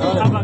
呃大巴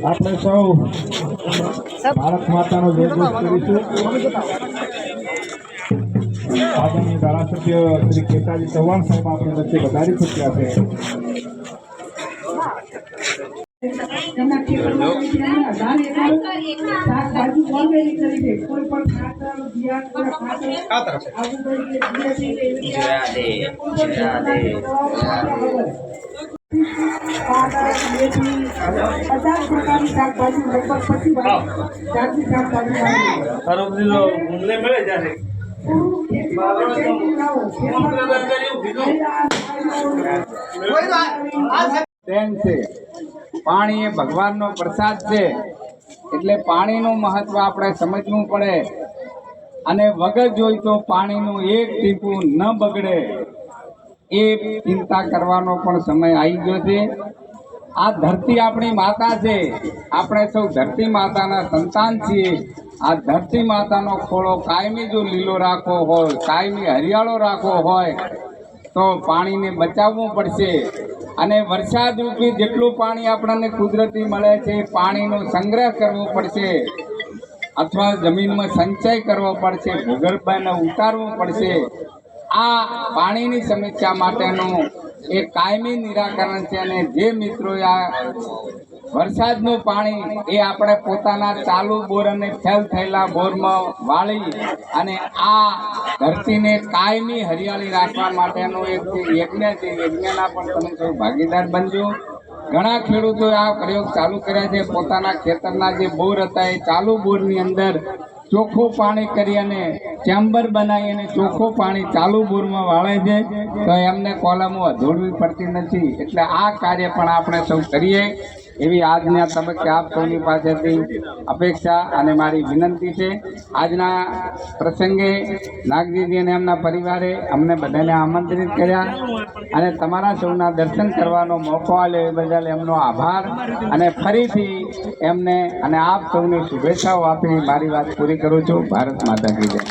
આપણે સૌ ભારત માતાનો જય ઘોષ કરીશું આદરણીય ધારાસભ્ય શ્રી કેતાજી ચૌહાણ સાહેબ આપણી વચ્ચે વધારી ચૂક્યા છે પણ એ ભગવાનનો પ્રસાદ છે. એટલે પાણીનું મહત્વ આપણે સમજવું પડે. અને વગર જોઈ તો પાણીનું એક ટીપું ન બગડે. એ ચિંતા કરવાનો પણ સમય આવી ગયો છે. આ ધરતી આપણી માતા છે. આપણે સૌ ધરતી માતાના સંતાન છીએ. આ ધરતી માતાનો ખોળો કાયમી જો લીલો રાખવો હોય, કાયમી હરિયાળો રાખવો હોય, તો પાણીને બચાવવું પડશે. અને વરસાદ રૂપી જેટલું પાણી આપણને કુદરતી મળે છે, પાણીનો સંગ્રહ કરવો પડશે. અથવા જમીનમાં સંચય કરવો પડશે, ભૂગર્ભને ઉતારવું પડશે. આ પાણીની સમસ્યા માટેનું એક કાયમી નિરાકરણ છે અને જે મિત્રોએ આ વરસાદનું પાણી એ આપણે પોતાના ચાલુ બોર અને ફેલ થયેલા બોરમાં વાળી અને આ ધરતીને કાયમી હરિયાળી રાખવા માટેનું એક યજ્ઞ છે યજ્ઞના પણ તમે સૌ ભાગીદાર બનજો. ઘણા ખેડૂતોએ આ પ્રયોગ ચાલુ કર્યા છે. પોતાના ખેતરના જે બોર હતા, એ ચાલુ બોરની અંદર ચોખ્ખું પાણી કરી અને ચેમ્બર બનાવી અને ચોખ્ખું પાણી ચાલુ બોરમાં વાળે છે, તો એમને કોલમો અધોડવી પડતી નથી. એટલે આ કાર્ય પણ આપણે સૌ કરીએ. એવી આજના તબક્કે આપ સૌની પાસેથી અપેક્ષા અને મારી વિનંતી છે. આજના પ્રસંગે નાગજીજી અને એમના પરિવારે અમને બધાને આમંત્રિત કર્યા અને તમારા સૌના દર્શન કરવાનો મોકો આપ્યો. એ બદલ એમનો આભાર અને ફરીથી એમને અને આપ સૌને શુભેચ્છાઓ આપી. મારી વાત પૂરી કરું છું. ભારત માતા કી જય.